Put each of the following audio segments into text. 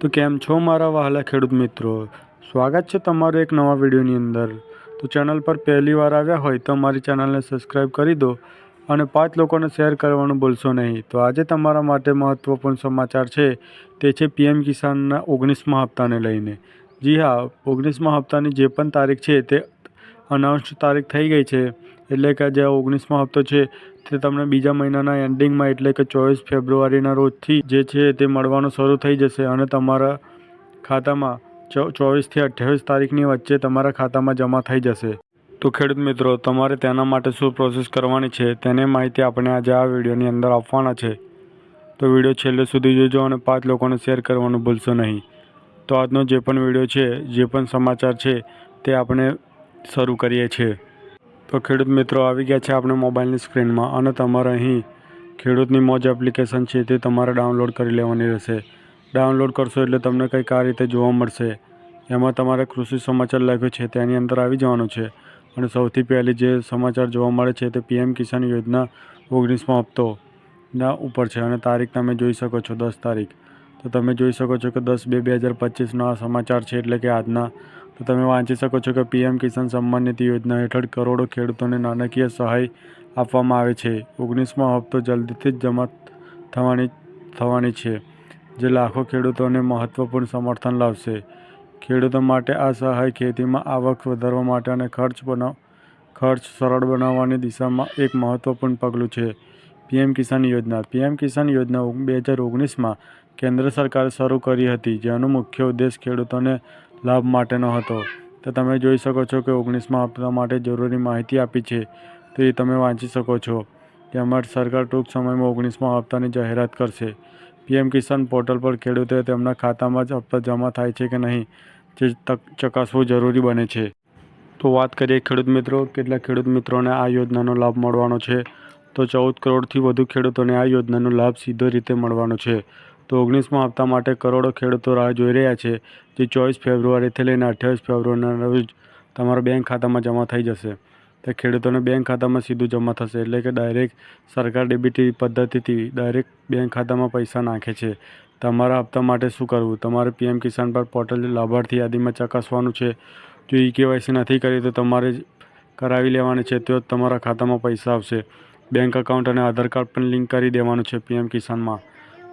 તો કેમ છો મારા વહાલા ખેડૂત મિત્રો? સ્વાગત છે તમારું એક નવા વિડીયોની અંદર. તો ચેનલ પર પહેલી વાર આવ્યા હોય તો મારી ચેનલને સબસ્ક્રાઈબ કરી દો અને પાંચ લોકોને શેર કરવાનું ભૂલશો નહીં. તો આજે તમારા માટે મહત્ત્વપૂર્ણ સમાચાર છે, તે છે પીએમ કિસાનના ઓગણીસમા હપ્તાને લઈને. જી હા, ઓગણીસમા હપ્તાની જે પણ તારીખ છે તે અનાઉન્સ તારીખ થઈ ગઈ છે. એટલે કે જે ઓગણીસમો હપ્તો છે, તે તમને બીજા મહિનાના એન્ડિંગમાં એટલે કે ચોવીસ ફેબ્રુઆરીના રોજથી જે છે તે મળવાનું શરૂ થઈ જશે. અને તમારા ખાતામાં ચોવીસથી અઠ્યાવીસ તારીખની વચ્ચે તમારા ખાતામાં જમા થઈ જશે. તો ખેડૂત મિત્રો, તમારે તેના માટે શું પ્રોસેસ કરવાની છે, તેની માહિતી આપણે આજે આ વિડીયોની અંદર આપવાના છે. તો વીડિયો છેલ્લે સુધી જોજો અને પાંચ લોકોને શેર કરવાનું ભૂલશો નહીં. તો આજનો જે પણ વીડિયો છે, જે પણ સમાચાર છે, તે આપણે શરૂ કરીએ છીએ. તો ખેડૂત મિત્રો આવી ગયા છે આપણે મોબાઈલની સ્ક્રીનમાં અને તમારે અહીં ખેડૂતની મોજ એપ્લિકેશન છે તે તમારે ડાઉનલોડ કરી લેવાની રહેશે. ડાઉનલોડ કરશો એટલે તમને કંઈક આ રીતે જોવા મળશે. એમાં તમારે કૃષિ સમાચાર લખ્યું છે તેની અંદર આવી જવાનું છે. અને સૌથી પહેલી જે સમાચાર જોવા મળે છે તે પીએમ કિસાન યોજના ઓગણીસમો હપ્તો ના ઉપર છે અને તારીખ તમે જોઈ શકો છો દસ તારીખ. તો તમે જોઈ શકો છો કે દસ બે બે હજાર પચીસનો આ સમાચાર છે એટલે કે આજના તો તમે વાંચી શકો છો કે પીએમ કિસાન સન્માન નિધિ યોજના હેઠળ કરોડો ખેડૂતોને નાણાકીય સહાય આપવામાં આવે છે. ઓગણીસમો હપ્તો જલ્દીથી જ જમા થવાની થવાની છે, જે લાખો ખેડૂતોને મહત્ત્વપૂર્ણ સમર્થન લાવશે. ખેડૂતો માટે આ સહાય ખેતીમાં આવક વધારવા માટે અને ખર્ચ બનાવ ખર્ચ સરળ બનાવવાની દિશામાં એક મહત્ત્વપૂર્ણ પગલું છે. પીએમ કિસાન યોજના. પીએમ કિસાન યોજના બે હજાર ઓગણીસમાં કેન્દ્ર સરકારે શરૂ કરી હતી, જેનો મુખ્ય ઉદ્દેશ ખેડૂતોને લાભ માટેનો હતો. તો તમે જોઈ શકો છો કે ઓગણીસમાં હપ્તા માટે જરૂરી માહિતી આપી છે. તો એ તમે વાંચી શકો છો તેમજ સરકાર ટૂંક સમયમાં ઓગણીસમાં હપ્તાની જાહેરાત કરશે. પીએમ કિસાન પોર્ટલ પર ખેડૂતોએ તેમના ખાતામાં જ હપ્તા જમા થાય છે કે નહીં જે ચકાસવું જરૂરી બને છે. તો વાત કરીએ ખેડૂત મિત્રો કેટલા ખેડૂત મિત્રોને આ યોજનાનો લાભ મળવાનો છે. તો ચૌદ કરોડથી વધુ ખેડૂતોને આ યોજનાનો લાભ સીધો રીતે મળવાનો છે. તો ઓગણીસમાં હપ્તા માટે કરોડો ખેડૂતો રાહ જોઈ રહ્યા છે, જે ચોવીસ ફેબ્રુઆરીથી લઈને અઠ્યાવીસ ફેબ્રુઆરીના રોજ તમારા બેંક ખાતામાં જમા થઈ જશે. તે ખેડૂતોને બેંક ખાતામાં સીધું જમા થશે એટલે કે ડાયરેક્ટ સરકાર ડેબિટી પદ્ધતિથી ડાયરેક્ટ બેંક ખાતામાં પૈસા નાખે છે. તમારા હપ્તા માટે શું કરવું? તમારે પીએમ કિસાન પર પોર્ટલ લાભાર્થી યાદીમાં ચકાસવાનું છે. જો ઈ કેવાયસી નથી કરી, તો તમારે કરાવી લેવાની છે, તો જ તમારા ખાતામાં પૈસા આવશે. બેંક અકાઉન્ટ અને આધાર કાર્ડ પણ લિંક કરી દેવાનું છે પીએમ કિસાનમાં.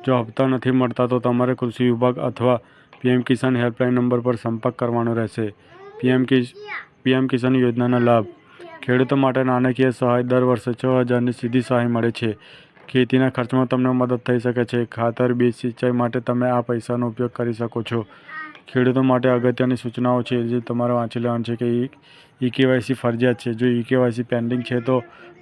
જો હપ્તા નથી મળતા તો તમારે કૃષિ વિભાગ અથવા પીએમ કિસાન હેલ્પલાઇન નંબર પર સંપર્ક કરવાનો રહેશે. પીએમ કિસ, પીએમ કિસાન યોજનાના લાભ. ખેડૂતો માટે નાણાકીય સહાય દર વર્ષે છ હજારની સીધી સહાય મળે છે. ખેતીના ખર્ચમાં તમને મદદ થઈ શકે છે. ખાતર, બીજ સિંચાઈ માટે તમે આ પૈસાનો ઉપયોગ કરી શકો છો. ખેડૂતો માટે અગત્યની સૂચનાઓ છે. જે તમારે વાંચી લેવાનું છે કે ઈ કેવાયસી ફરજિયાત છે. જો ઈ કેવાયસી પેન્ડિંગ છે તો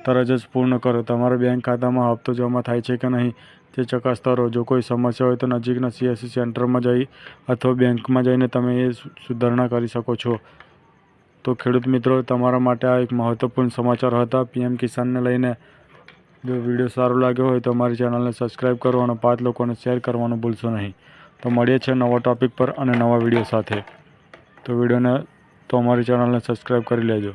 તરત જ પૂર્ણ કરો. તમારા બેંક ખાતામાં હપ્તો જમા થાય છે કે નહીં તે ચકાસતા રહો. જો કોઈ સમસ્યા હોય તો નજીકના સીએસસી સેન્ટરમાં જઈ અથવા બેંકમાં જઈને તમે એ સુધારણા કરી શકો છો. તો ખેડૂત મિત્રો, તમારા માટે આ એક મહત્ત્વપૂર્ણ સમાચાર હતા. પીએમ કિસાનને લઈને જો વીડિયો સારો લાગ્યો હોય તો અમારી ચેનલને સબસ્ક્રાઈબ કરો અને પાંચ લોકોને શેર કરવાનું ભૂલશો નહીં. તો મળીએ છીએ નવા ટૉપિક પર અને નવા વીડિયો સાથે. તો વિડીયોને તો અમારી ચેનલને સબસ્ક્રાઈબ કરી લેજો.